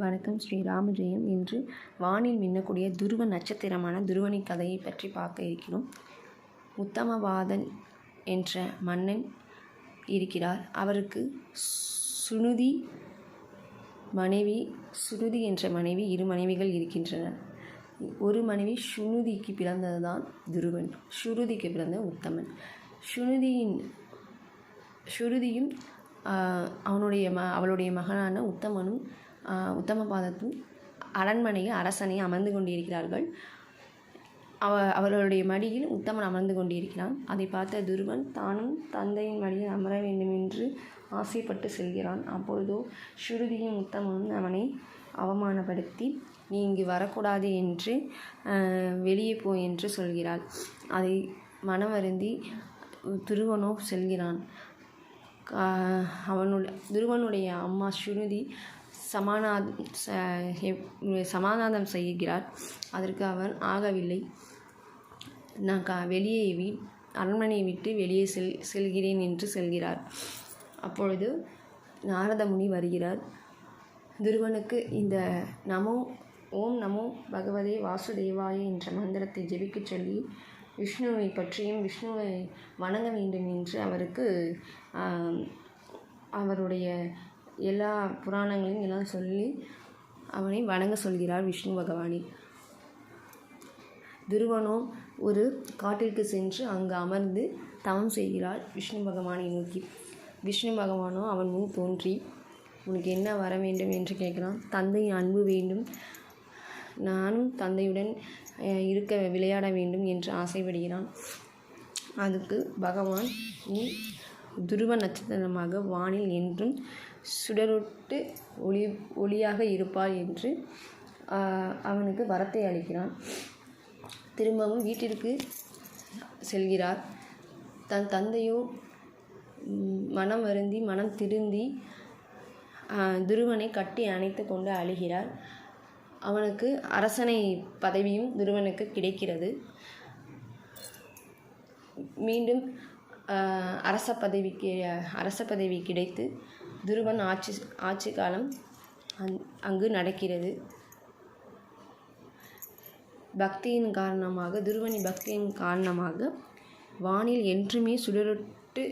வணக்கம் ஸ்ரீ ராமஜெயம். இன்று வானில் மின்னக்கூடிய துருவ நட்சத்திரமான துருவனி கதையை பற்றி பார்க்க இருக்கிறோம். உத்தமவாதன் என்ற மன்னன் இருக்கிறார். அவருக்கு சுனுதி மனைவி சுருதி என்ற மனைவி இரு மனைவிகள் இருக்கின்றனர். ஒரு மனைவி சுனுதிக்கு பிறந்ததுதான் துருவன். சுருதிக்கு பிறந்த உத்தமன். சுனுதியின் சுருதியும் அவனுடைய ம அவளுடைய மகனான உத்தமனும் ஆஹ், உத்தமபாதத்தும் அரண்மனையில் அரசனை அமர்ந்து கொண்டிருக்கிறார்கள். அவ அவர்களுடைய மடியில் உத்தமன் அமர்ந்து கொண்டிருக்கிறான். அதை பார்த்த துருவன் தானும் தந்தையின் மடியில் அமர வேண்டும் என்று ஆசைப்பட்டு செல்கிறான். அப்பொழுதோ ஸ்ருதியும் உத்தமனும் அவனை அவமானப்படுத்தி நீ இங்கு வரக்கூடாது என்று வெளியே போ என்று சொல்கிறாள். அதை மனமருந்தி துருவனோ செல்கிறான். அவனுடைய துருவனுடைய அம்மா ஸ்ருதி சமானாத் ச- சமாதானம் செய்கிறார். அதற்கு அவன் ஆகவில்லை. நான் கா வெளியே வி அரண்மனையை விட்டு வெளியே செல் செல்கிறேன் என்று செல்கிறார். அப்பொழுது நாரத முனி வருகிறார். துருவனுக்கு இந்த நமோ ஓம் நமோ பகவதே வாசுதேவாய என்ற மந்திரத்தை ஜெபிக்கச் சொல்லி விஷ்ணுவை பற்றியும் விஷ்ணுவை வணங்க வேண்டும் என்று அவருக்கு அவருடைய எல்லா புராணங்களையும் எல்லாம் சொல்லி அவனை வணங்க சொல்கிறார் விஷ்ணு பகவானை. துருவனோ ஒரு காட்டிற்கு சென்று அங்கு அமர்ந்து தவம் செய்கிறார் விஷ்ணு பகவானை நோக்கி. விஷ்ணு பகவானோ அவன் முன் தோன்றி உனக்கு என்ன வர வேண்டும்? என்று கேட்கிறான். தந்தையின் அன்பு வேண்டும். நானும் தந்தையுடன் இருக்க விளையாட வேண்டும் என்று ஆசைப்படுகிறான். அதுக்கு பகவான் நீ துருவ நட்சத்திரமாக வானில் என்றும் சுடரொட்டு ஒளி ஒளியாக இருப்பார் என்று அவனுக்கு வரத்தை அளிக்கிறான். திரும்பவும் வீட்டிற்கு செல்கிறார். தன் தந்தையோ மனம் வருந்தி மனம் திருந்தி துருவனை கட்டி அணைத்து கொண்டு அழுகிறார். அவனுக்கு அரசனை பதவியும் துருவனுக்கு கிடைக்கிறது. மீண்டும் அரச பதவிக்கு அரச பதவி கிடைத்து துருவன் ஆட்சி ஆட்சி காலம் அங் அங்கு நடக்கிறது. பக்தியின் காரணமாக துருவனி பக்தியின் காரணமாக வானில் என்றுமே சுடரொட்டு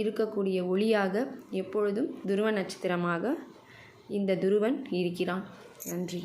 இருக்கக்கூடிய ஒளியாக எப்பொழுதும் துருவ நட்சத்திரமாக இந்த துருவன் இருக்கிறான். நன்றி.